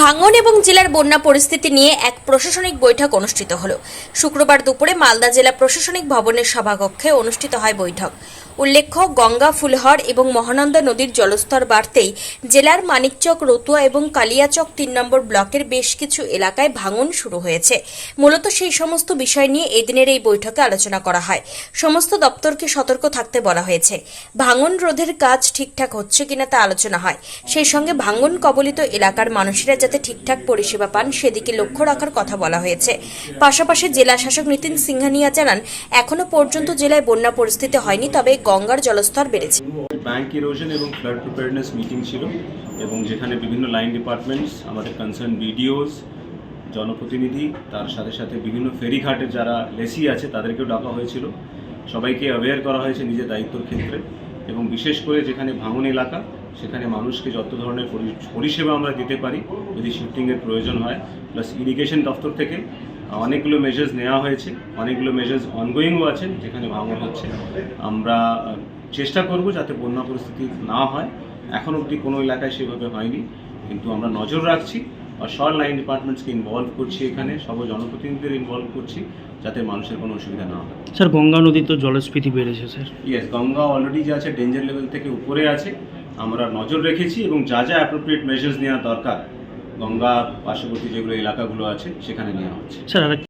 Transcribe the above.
ভাঙন এবং জেলার বন্যা পরিস্থিতি নিয়ে এক প্রশাসনিক বৈঠক অনুষ্ঠিত হলো। শুক্রবার দুপুরে মালদা জেলা প্রশাসনিক ভবনের সভাকক্ষে অনুষ্ঠিত হয় বৈঠক। উল্লেখ্য, গঙ্গা, ফুলহর এবং মহানন্দা নদীর জলস্তর বাড়তেই জেলার মানিকচক, রতুয়া এবং কালিয়াচক তিন নম্বর ব্লকের বেশ কিছু এলাকায় ভাঙন শুরু হয়েছে। মূলত সেই সমস্ত বিষয় নিয়ে এদিনের এই বৈঠকে আলোচনা করা হয়। সমস্ত দপ্তরকে সতর্ক থাকতে বলা হয়েছে। ভাঙন রোধের কাজ ঠিকঠাক হচ্ছে কিনা তা আলোচনা হয়। সেই সঙ্গে ভাঙন কবলিত এলাকার মানুষেরা যাতে ঠিকঠাক পরিষেবা পান, সেদিকে লক্ষ্য রাখার কথা বলা হয়েছে। পাশাপাশি জেলা শাসক নীতিন সিংহানিয়া জানান, এখনও পর্যন্ত জেলায় বন্যা পরিস্থিতি হয়নি, তবে গঙ্গার জলস্তর বেড়েছে। এবং মিটিং ছিল এবং যেখানে বিভিন্ন লাইন ডিপার্টমেন্টস আমাদের কনসার্ন বিডিওস জনপ্রতিনিধি, তার সাথে সাথে বিভিন্ন ফেরিঘাটের যারা লেসি আছে, তাদেরকেও ডাকা হয়েছিল। সবাইকে অ্যাওয়্যার করা হয়েছে নিজের দায়িত্বর ক্ষেত্রে। এবং বিশেষ করে যেখানে ভাঙন এলাকা, সেখানে মানুষকে যত ধরনের পরি- পরিষেবা আমরা দিতে পারি, যদি শিফটিংয়ের প্রয়োজন হয় প্লাস ইরিগেশন দপ্তর থেকে অনেকগুলো মেজার্স নেওয়া হয়েছে, অনেকগুলো মেজার্স অনগোয়িংও আছে, যেখানে ভাঙন হচ্ছে। আমরা চেষ্টা করব যাতে বন্যা পরিস্থিতি না হয়। এখন অবধি কোনো এলাকায় সেভাবে হয়নি, কিন্তু আমরা নজর রাখছি। সব লাইন ডিপার্টমেন্টসকে ইনভলভ করছি এখানে সব জনপ্রতিনিধিদের ইনভলভ করছি যাতে মানুষের কোনো অসুবিধা না হয়। স্যার গঙ্গা নদীর তো জলস্ফীতি বেড়েছে স্যার। ইয়েস গঙ্গা অলরেডি যে আছে ডেঞ্জার লেভেল থেকে উপরে আছে। আমরা নজর রেখেছি এবং যা যা অ্যাপ্রোপ্রিয়েট মেজার্স নেওয়া দরকার গঙ্গা পার্শ্ববর্তী যেগুলো এলাকাগুলো আছে সেখানে নেওয়া হচ্ছে। স্যার